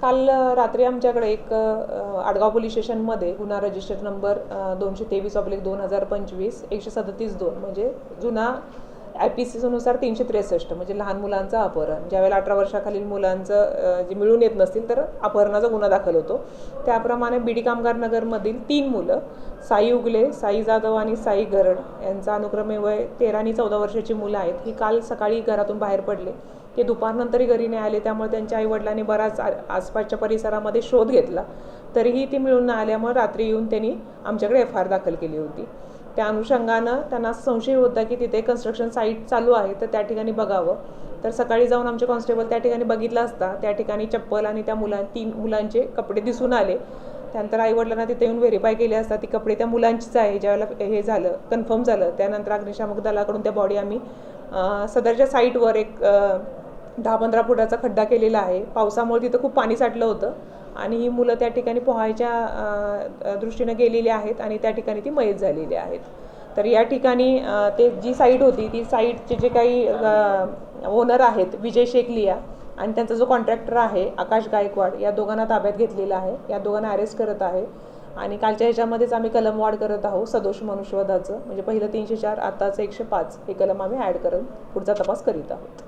काल रात्री आमच्याकडे एक आडगाव पोलीस स्टेशनमध्ये गुन्हा रजिस्टर नंबर दोनशे तेवीस ऑब्लिक दोन हजार पंचवीस एकशे सदतीस दोन म्हणजे जुना आय पी सीनुसार तीनशे त्रेसष्ट म्हणजे लहान मुलांचं अपहरण. ज्यावेळेला अठरा वर्षाखालील मुलांचं जे मिळून येत नसतील तर अपहरणाचा गुन्हा दाखल होतो. त्याप्रमाणे बीडी कामगार नगरमधील तीन मुलं साई उगले साई जाधव आणि साई गरड यांचा अनुक्रमे वय तेरा आणि चौदा वर्षाची मुलं आहेत ही काल सकाळी घरातून बाहेर पडले. ते दुपारनंतरही घरी नाही आले त्यामुळे त्यांच्या आईवडिलांनी बराच आसपासच्या परिसरामध्ये शोध घेतला. तरीही ती मिळून न आल्यामुळे रात्री येऊन त्यांनी आमच्याकडे एफ आय आर दाखल केली होती. त्या अनुषंगानं त्यांना संशय होता की तिथे कन्स्ट्रक्शन साईट चालू आहे तर त्या ठिकाणी बघावं. तर सकाळी जाऊन आमचे कॉन्स्टेबल त्या ठिकाणी बघितलं असता त्या ठिकाणी चप्पल आणि त्या मुलां तीन मुलांचे कपडे दिसून आले. त्यानंतर आईवडिलांना तिथे येऊन व्हेरीफाय केले असता ती कपडे त्या मुलांचीच आहे ज्यावेळेला हे झालं कन्फर्म झालं. त्यानंतर अग्निशामक दलाकडून त्या बॉडी आम्ही सदरच्या साईटवर एक दहा पंधरा फुटाचा खड्डा केलेला आहे. पावसामुळे तिथं खूप पाणी साठलं होतं. आणि ही मुलं त्या ठिकाणी पोहायच्या दृष्टीनं गेलेली आहेत आणि त्या ठिकाणी ती मयत झालेली आहेत. तर या ठिकाणी ते जी साईट होती ती साईटचे जे काही ओनर आहेत विजय शेखलिया आणि त्यांचा जो कॉन्ट्रॅक्टर आहे आकाश गायकवाड या दोघांना ताब्यात घेतलेला आहे. या दोघांना अरेस्ट करत आहे. आणि कालच्या ह्याच्यामध्येच आम्ही कलम वाढ करत आहोत सदोष मनुष्यवधाचं. म्हणजे पहिलं तीनशे चार आताचं एकशे पाच. हे कलम आम्ही ॲड करून पुढचा तपास करीत आहोत.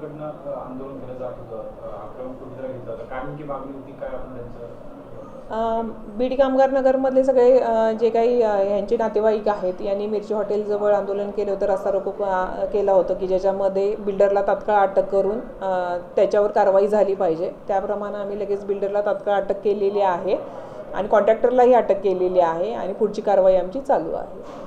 कुटुंबियांकडनं आंदोलन केलं जात होतं. आक्रमक पवित्रा घेतला काय नेमकी मागणी होती काय आपण त्यांचं बीडी कामगार नगरमधले सगळे जे काही यांचे नातेवाईक आहेत यांनी मिरची हॉटेलजवळ आंदोलन केलं होतं रस्ता रोको केला होतं की ज्याच्यामध्ये बिल्डरला तात्काळ अटक करून त्याच्यावर कारवाई झाली पाहिजे. त्याप्रमाणे आम्ही लगेच बिल्डरला तात्काळ अटक केलेली आहे आणि कॉन्ट्रॅक्टरलाही अटक केलेली आहे आणि पुढची कारवाई आमची चालू आहे.